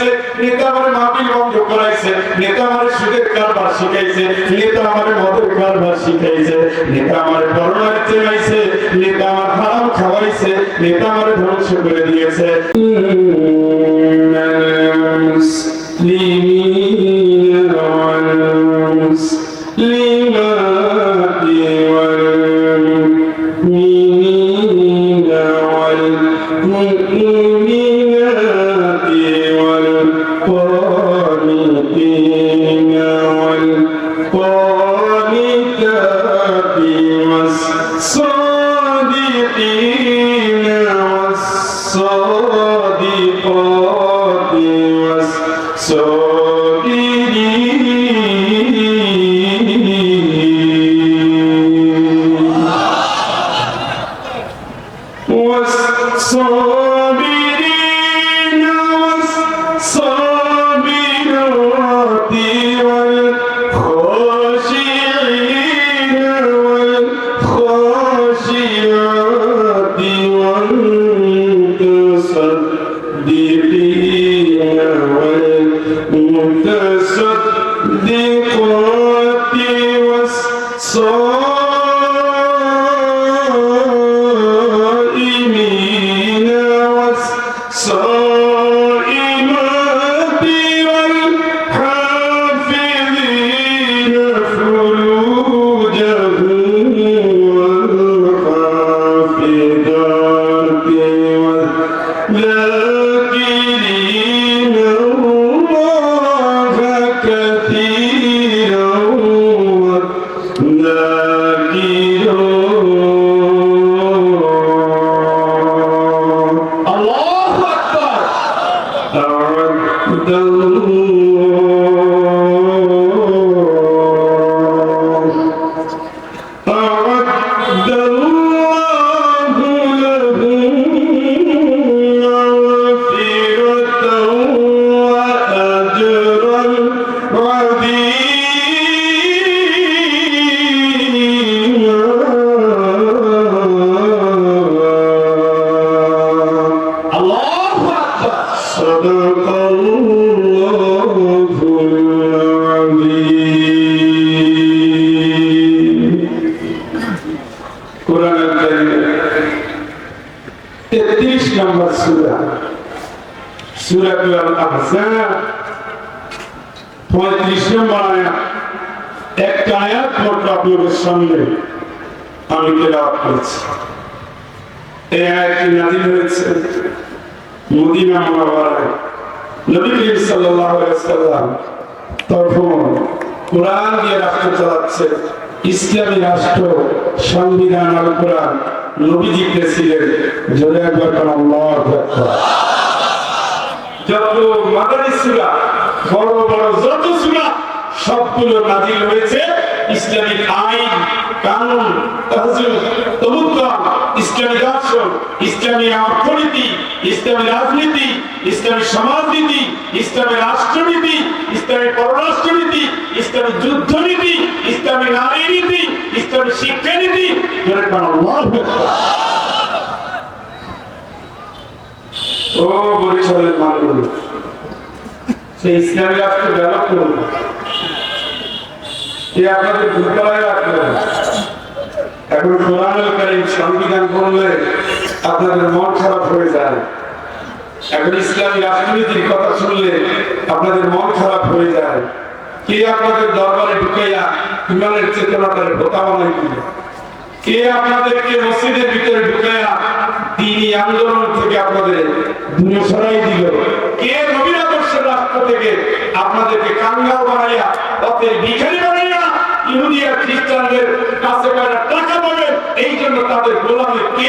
শিখাইছে নেতা আমার মাহফিল বন্ধ করাইছে, নেতা আমার সুদের কারবার শিখাইছে, নেতা আমার মদের কারবার শিখাইছে, নেতা আমার করোনার চেনাইছে, নেতা আমার হারাম খাওয়াইছে, নেতা আমার ধ্বংস করে দিয়েছে। Yeah. সুরা। সুরাতুল আহজাব, পঁয়ত্রিশ নম্বর আয়াত। একটা আয়াত সামনে আমি তেলাওয়াত এই আয়াতটি নাজিল হয়েছে মদিনা মুনাওয়ারায়। নবী করিম সাল্লাল্লাহু আলাইহি তখন কোরআন দিয়ে রাষ্ট্র চালাচ্ছে, ইসলামী রাষ্ট্র, সংবিধান আল কোরআন। নবীজিতে জিজ্ঞেসিলেন জোরে একবার যত সুরা, বড় বড় যত সুরা, সবগুলো নাজিল হয়েছে। ইসলামিক আইন, কানুন তাহজিব তবুত্তান ইসলামী দর্শন ইসলামী অর্থনীতি ইসলামী রাজনীতি, ইসলামী সমাজনীতি, ইসলামী রাষ্ট্রনীতি, ইসলামী পররাষ্ট্রনীতি, ইসলামী যুদ্ধনীতি, ইসলামী নারী নীতি ইসলামী শিক্ষানীতি। ও সংবিধান পড়লে আপনাদের মন খারাপ হয়ে যায়। এখন ইসলামী রাজনীতির কথা শুনলে আপনাদের মন খারাপ হয়ে যায়। কে আপনাদের দরবারে ঢুকাইয়া ইমানের চেতনাটারে ভোতা বানাই দিল কে আপনাদেরকে মসজিদের ভিতরে ঢুকাইয়া তিনি আন্দোলন থেকে আপনাদের দূরে সরাই দিল? কে নবীন আদর্শের রাষ্ট্র থেকে আপনাদেরকে কাঙ্গাল বানাইয়া পথের ভিখারি বানাইয়া ইহুদি আর খ্রিস্টানদের কাছে টাকা পাবেন এই জন্য তাদের গোলামে কে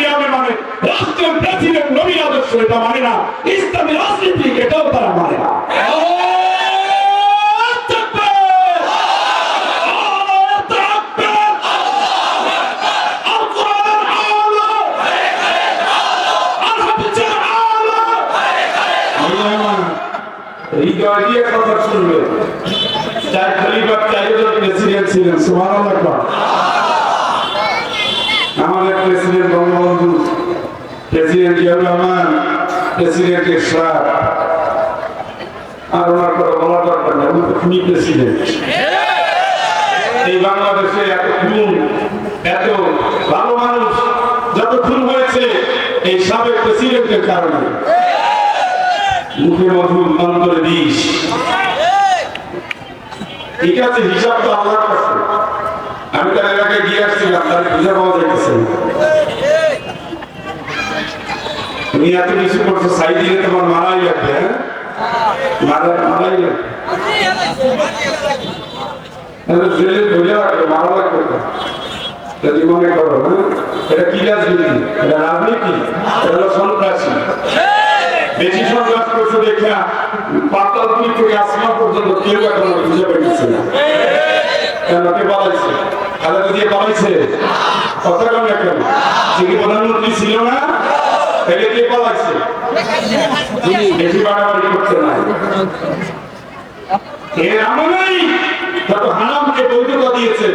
পাঁচজন প্রেসিডেন্ট নবীর আদর্শ এটা মানে না। ইসলামী রাজনীতি এটাও তারা মানে না। হৃদয় দিয়ে president Bangabandhu president Ziaur Rahman, president Ershad আর ওনার কথা বলার দরকার নেই, উনি প্রেসিডেন্ট। এই বাংলাদেশে এত খুন, এত ভালো মানুষ যত খুন হয়েছে, এই সাবেক প্রেসিডেন্টের কারণে। মুখে মধুর অন্তরে বিষ। ঠিক আছে, হিসাব তো আল্লাহর কাছে। আমি তার এলাকায় গিয়ে আসছিলাম, তার খুঁজে পাওয়া যাইতেছে না। এত কিছু করছ সাই দিলে তোমার মারাই লাগবে হ্যাঁ? মারা মারাই লাগবে। জেলে মারা মনে করো হ্যাঁ? এটা কি রাজনীতি? এটা রাজনীতি হলো দেখে পাতাল তুই থেকে আসমা পর্যন্ত কেউ এখন খুঁজে পেয়েছে না। কেন পালাইছে? খালেদা দিয়ে কি প্রধানমন্ত্রী ছিল না? দিয়েছে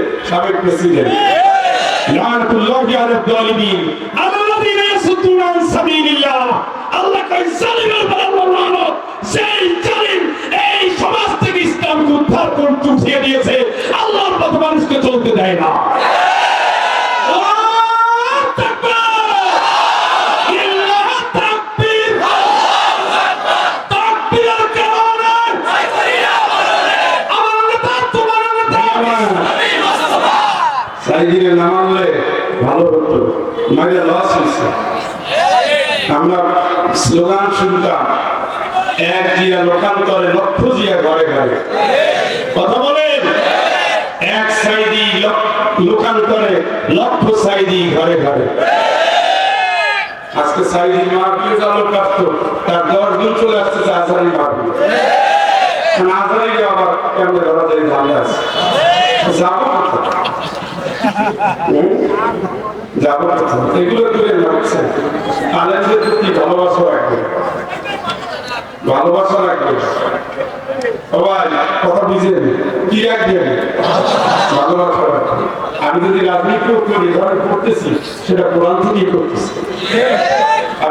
সেই জালিম এই সমাজ থেকে ইসলামকে দিয়েছে। আল্লাহর পথ মানুষকে চলতে দেয় না আল্লাহু তাকবীর ইল্লাহ তাকবীর তাকবীরের কারণে আমার নেতা তোমার নেতা সাইদিনে না মানলে ভালো হতো। মাইরা লস হয়েছে আমরা স্লোগান শুনতাম, এক জিয়া লোকান্তরে লক্ষ জিয়া ঘরে ঘরে। কথা বলেন? এক লক- লোকান্তরে, লক্ষ সাইদি ঘরে ঘরে। আজকে সাইদি মাহফিল চালু কাটতো, তার দশ গুণ চলে আসছে আজারি মাহফিল। আজারি আবার কেমন ধরা যায় ঝালে আছে যাব? ভালোবাসা রাখবে কি রাখবেন ভালোবাসা রাখবে আমি যদি রাজনীতি করি করতেছি সেটা কোরআন থেকেই করতেছি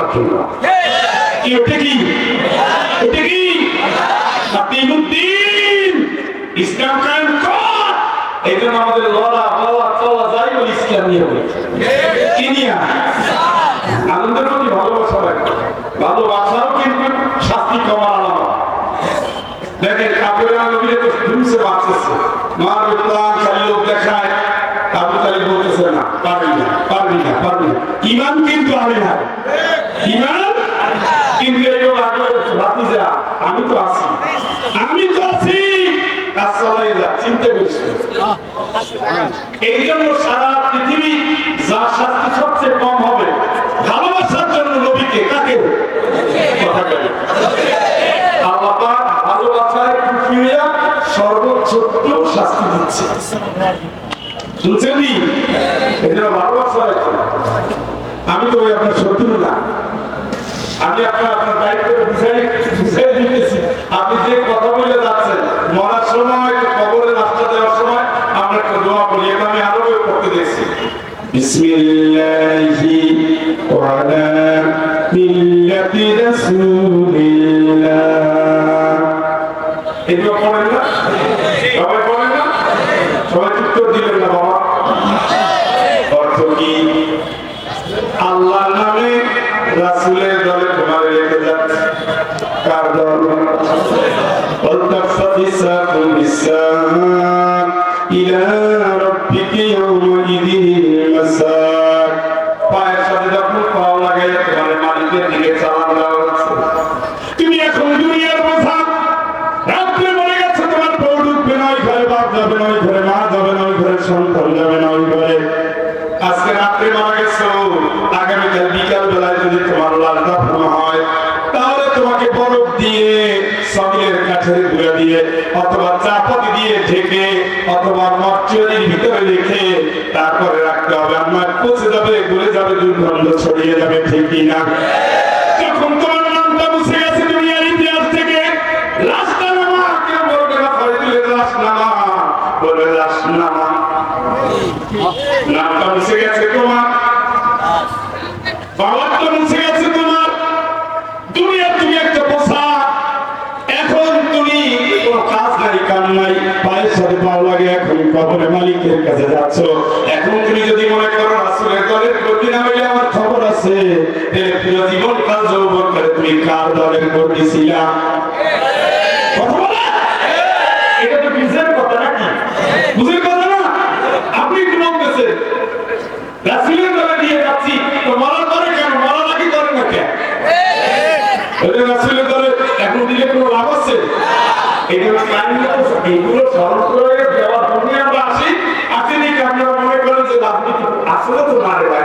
আপনার কি? কি? কি কি শাস্তি কমার আলাদা দেখেন কাপড়ের নবীরে তো বলতেছে না, পারবি না, পারবি ইমান কিন্তু আমি না ইমান কিন্তু এগুলো আগে ভাতিজা আমি তো আছি আমি তো আছি কাজ চালাই যা চিন্তা করিস না। এই জন্য সারা পৃথিবী যার শাস্তি সবচেয়ে কম হবে, ভালোবাসার জন্য নবীকে কাকে? আমি তো ওই আপনার শত্রু না। আমি আপনার আপনার দায়িত্ব বুঝাই বুঝাই দিতেছি। আপনি যে কথা আজকে রাত্রে মারা গেছো আগামীকাল বিকাল বেলায় যদি তোমার লাল দাফন হয়, তাহলে তোমাকে বরফ দিয়ে সবিলের কাছে ঘুরে দিয়ে, অথবা চাপাতি দিয়ে ঢেকে, অথবা মর্চুয়ারির ভিতরে রেখে তারপরে রাখতে হবে। আমার পচে যাবে, গলে যাবে, দুর্গন্ধ ছড়িয়ে যাবে, ঠিক না এটা তো বুঝের কথা নাকি? বুঝের কথা না? আপনি একটু বলতেছে রাসুলের দলে দিয়ে যাচ্ছি। তো মরার পরে কেন? মরার আগে করে না কেন? রাসূলের দলে এখন দিলে কোনো লাভ আছে? এগুলো এগুলো স্মরণ করে দেওয়ার জন্য আমরা আসি। আসি দেখে আপনারা মনে করেন যে রাজনীতি আসলে তো মারে ভাই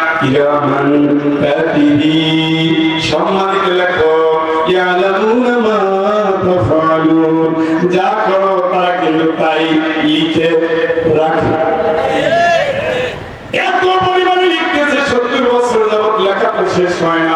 সম্মানিত লেখক যা করো তারা কিন্তু তাই লিখে রাখে। এত পরিমাণে লিখতেছে সত্তর বছর যাবত লেখা শেষ হয় না।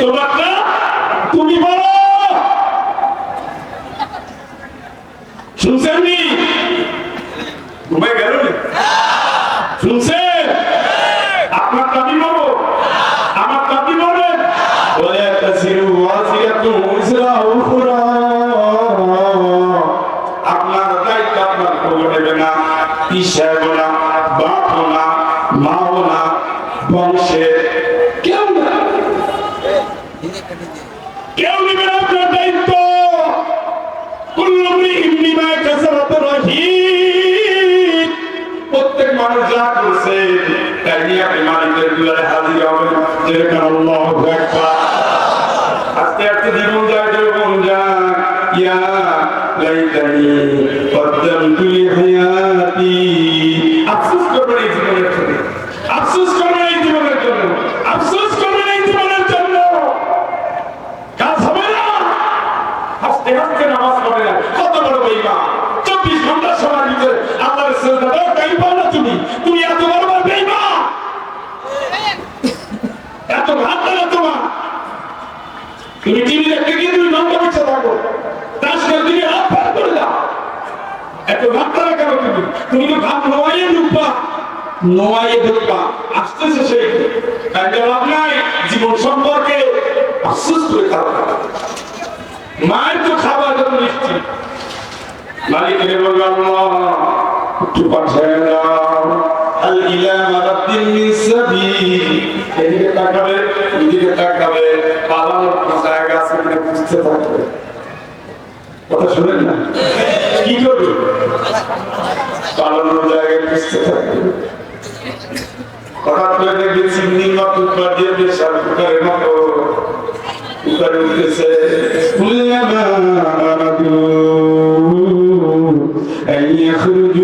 তোমার না তুমি বলো। শুনছেননি ঘুমে গেল শুনছেন? আপনার দাবি আপনার দায়িত্ব আপনার করে দেবে না। আপনি মালিকের দুয়ারে হাজির হবেন যেরকম আল্লাহু আস্তে আস্তে জীবন যায় জীবন যায়। ইয়া লাইতানি কদ্দামতু লিহায়াতি আফসোস করবেন এই জীবনের আফসোস করবেন এই জীবনের জন্য আফসোস করবেন এই জীবনের জন্য কাজ হবে না হাসতে হাসতে নামাজ পড়ে না কত বড় বেইমান চব্বিশ ঘণ্টা সময়ের ভিতরে আল্লাহর শ্রদ্ধা দাও তাই পাও না তুমি তুমি এত বড় বড় বেইমান এত ভাত না তোমার তুমি টিভি দেখতে গিয়ে তুমি নন্দা পিছিয়ে থাকো তার সাথে তুমি হাত পার করে দাও এত ভাত না কেন তুমি তুমি তো ভাত নোয়াইয়ে ঢুকবা নোয়াইয়ে ঢুকবা আসতেছে সেই কারণ লাভ নাই। জীবন সম্পর্কে আফসোস করে খাওয়া মায়ের তো খাবার যত মিষ্টি মালিকের বলবে আল্লাহ, একটু পাঠিয়ে জায়গা আছে বুঝতে থাকবে কথা শুনেন না? কি করবে? পালানোর জায়গায় বুঝতে হঠাৎ করে দেখবে চিমনি বা কুকার দিয়ে প্রেশার কুকারের মতো কুকার উঠতেছে কুল্লামা আরাদু أن يخرجوا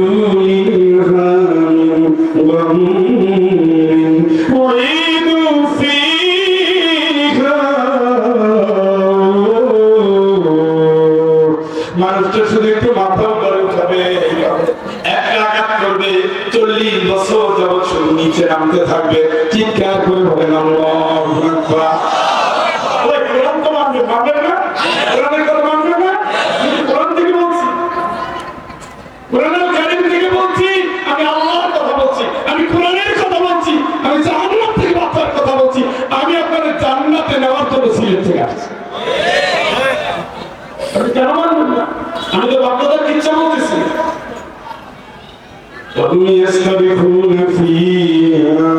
يستبحون فيها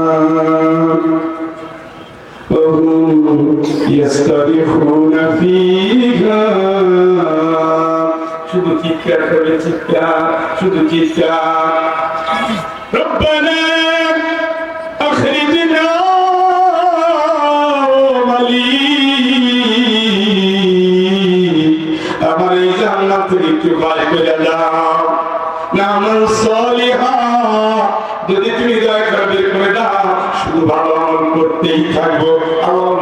وهم يستبحون فيها شنو تكا شنو تكا شنو تكا ভালো করতেই থাকব। আল্লাহ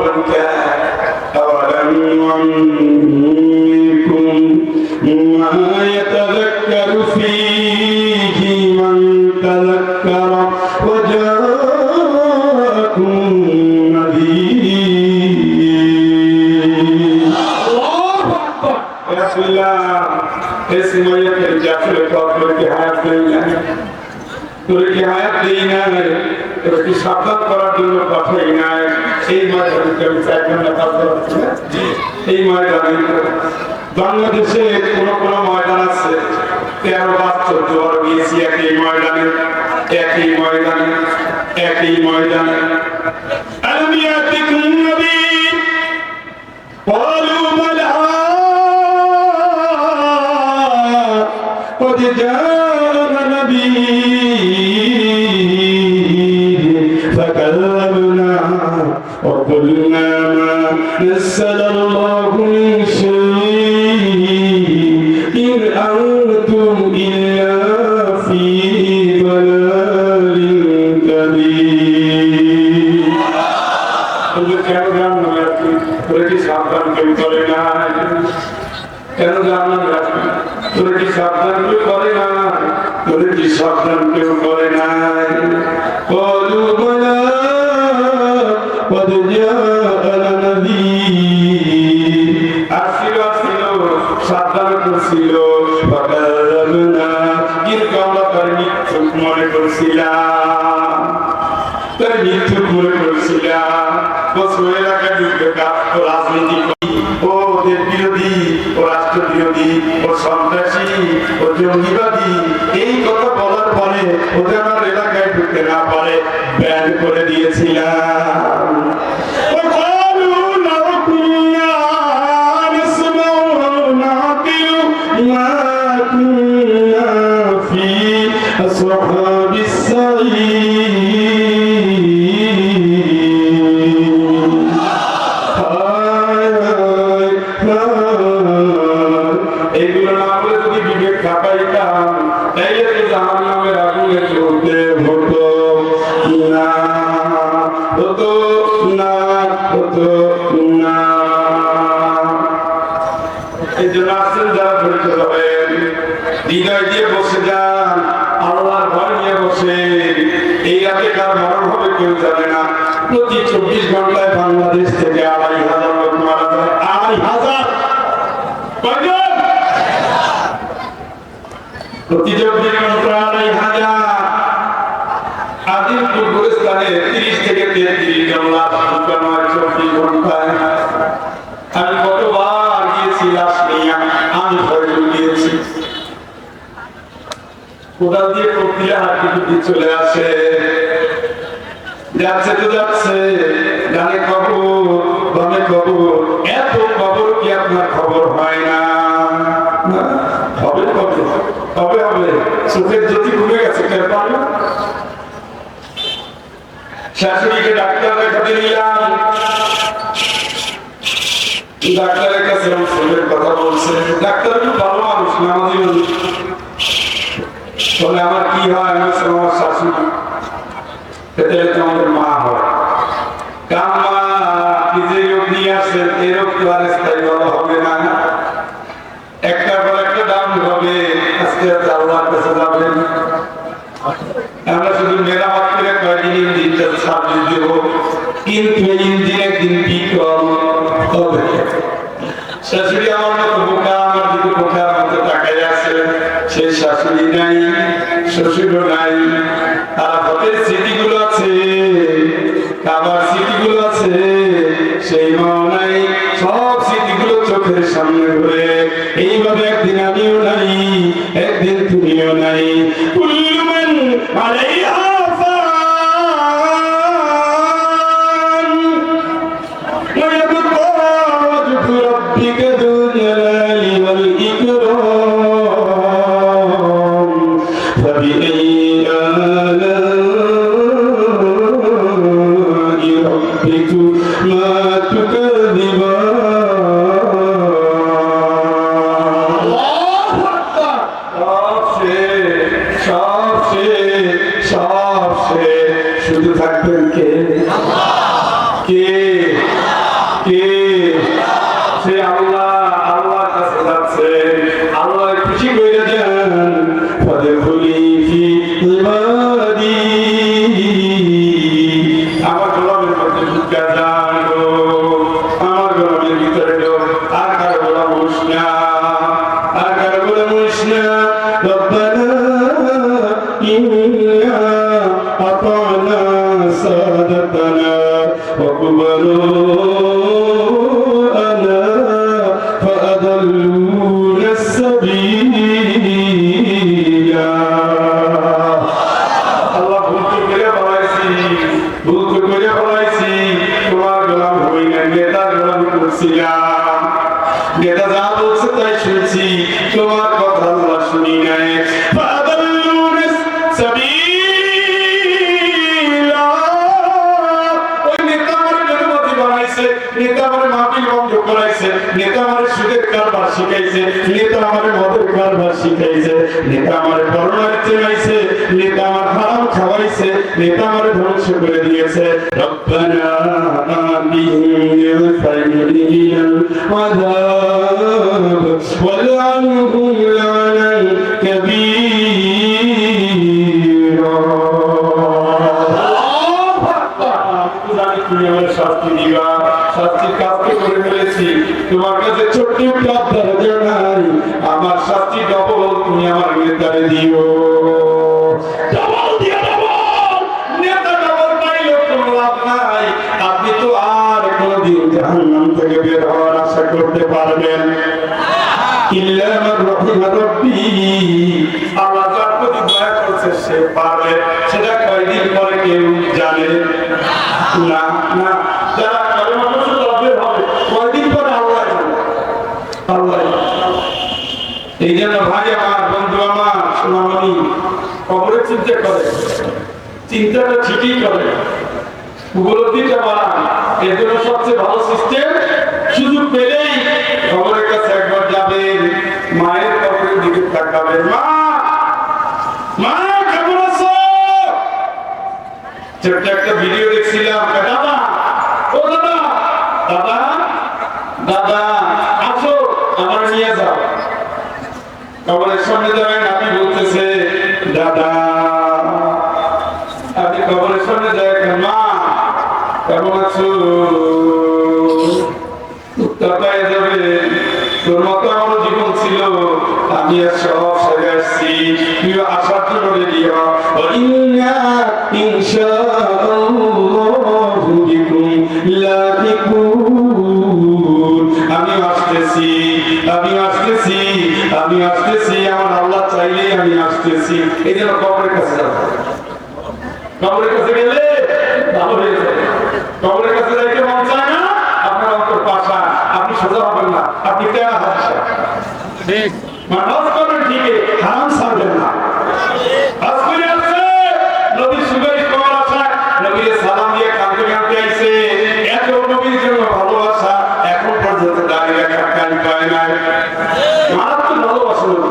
তোর কি সাবধান করার জন্য পাঠাই নাই এই ময়দানে আমি চার ঘন্টা কাজ করাচ্ছি না এই ময়দানে বাংলাদেশে কোন কোন ময়দান আছে তেরো বার চোদ্দ বার গিয়েছি একই ময়দানে একই ময়দানে একই ময়দানে ألم يأتكم نذير قالوا بلى قد جاءنا نبي Yes, sir. ও রাজনীতি ও ওদের বিরোধী, ও রাষ্ট্র বিরোধী ও সন্ত্রাসী, ও জঙ্গিবাদী, এই কথা বলার পরে ওদের আমার এলাকায় ঢুকতে না পারে। ব্যান করে দিয়েছিলাম। জন্য আসছেন যারা ধৈর্য ধরেন হৃদয় দিয়ে বসে যান আল্লাহর ভয় নিয়ে বসে এই রাতে কার মরণ হবে কেউ জানে না প্রতি চব্বিশ ঘন্টায় বাংলাদেশ থেকে আড়াই হাজার লোক মারা যায় আড়াই হাজার কয়জন? প্রতি চব্বিশ ঘণ্টা আড়াই হাজার আদিমপুর গুলিস্তানে তিরিশ থেকে তেত্রিশ জন লাশ ঢুকানো হয় চব্বিশ ঘন্টায় আমি কতবার গিয়েছি লাশ নিয়ে আমি ভয় গিয়েছি কোদাল দিয়ে প্রক্রিয়া হাঁটি চলে আসে। যাচ্ছে তো যাচ্ছে ডানে খবর বামে খবর। এত খবর কি আপনার খবর হয় না? না, হবে কবে হবে হবে। চোখের জ্যোতি কমে গেছে টের পান শাশুড়িকে ডাক্তার দেখাতে নিলাম। ডাক্তারের কাছে আমার কথা বলছে। ডাক্তার খুব ভালো মানুষ নামাজি মানুষ। বলে আমার কি হয়? আমি আমার শাশুড়ি। এতে তো আমাদের মা হয় কাম্মা আপনি যে রোগ নিয়ে আসেন এই রোগ তো আর স্থায়ী ভালো হবে না একটার পর একটা দাম হবে আস্তে আস্তে আল্লাহর কাছে যাবেন আমরা শুধু মেরামত করে কয়েকদিন ইঞ্জিনটা সার্ভিস দেব কিন্তু এই ইঞ্জিন একদিন বিকল হবে শাশুড়ি আমার মতো বোকা আমার দিকে বোকার মতো তাকাই আছে সে শাশুড়ি নাই শ্বশুরও নাই আর হাতের স্মৃতিগুলো আছে আবার স্মৃতিগুলো আছে সেই মাও নাই সব চোখের সামনে ঘুরে এইভাবে একদিন আমিও নাই একদিন তুমিও নাই। কুল্লু মান নেতা আমার মাহফিল বন্ধ করাইছে, নেতা আমার সুদের কারবার শিখাইছে, নেতা আমার মদের কারবার শিখাইছে, নেতা আমার করোনার চেনাইছে নেতা আমার হারাম খাওয়াইছে, নেতা আমার ধ্বংস করে দিয়েছে। রব্বানা আমিন ফাইনাল আযাব ওয়ালআনহুম লানান তোমার কাছে ছোট্ট একটা দরজা আমার শাস্তি ডবল তুমি আমার নেতারে দিও। আপনি তো আর কোনদিন জাহান্নাম থেকে বের হওয়ার আশা করতে পারবেন। ইল্লা মান রাহিমা রাব্বি। দয়া করছে, সে পারবে। সেটা কয়দিন পরে কেউ জানে? না না যারা কারও মানুষের লভ্যের হবে কয়দিন পরে আল্লাহ জানে আল্লাহ পেলেই খবরের কাছে একবার মায়ের কবরের দিকে মা! কেমন একটা ভিডিও দেখছিলাম দাদা ও দাদা দাদা দাদা আছো আমার নিয়ে যাও কবরের সামনে যাবেন আপনি বলতেছে দাদা আপনি কবরের সামনে যাবেন মা কেমন আছো উত্তর পায়ে আমার জীবন ছিল, আমি আসতেছি আমি আসতেছি আমি আসতেছি। আমার আল্লাহ চাইলেই আমি আসতেছি। এই জন্য কবরের কাছে যাব। কবরের গেলে ভালো কবরের কাছে যাইতে মন চায় না আপনার অন্তর পাশা আপনি সোজা হবেন না আপনি কেনা হাসা ঠিক। নামাজ পড়বেন ঠিকই হারাম ছাড়বেন না। করে আসছে নবীর সুপারিশ পাওয়ার আশা নবীর সালাম দিয়ে কাঁদতে কাঁদতে আইছে। এত নবীর জন্য ভালোবাসা এখন পর্যন্ত দাঁড়িয়ে রাখার কাজ পায় নাই। মারাত্মক ভালোবাসা নবী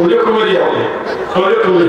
ওরে কমেরি হবে ওরে কমেরি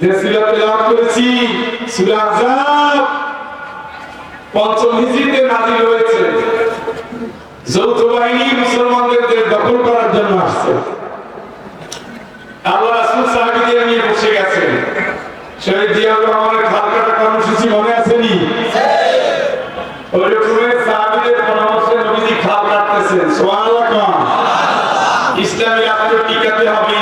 যে সূরা তেলাওয়াত করেছি পঞ্চম হিজরিতে নাযিল হয়েছে। যৌথ বাহিনী মুসলমানদের দখল করার জন্য আসছে। আল্লাহ নিয়ে বসে শহীদ রহমানের খাল কাটা কর্মসূচি মনে আছে নি? ওই রকমের পরামর্শে নবীজি খাল কাটতেছেন। সুবহানাল্লাহ ইসলামী টিকাতে হবে।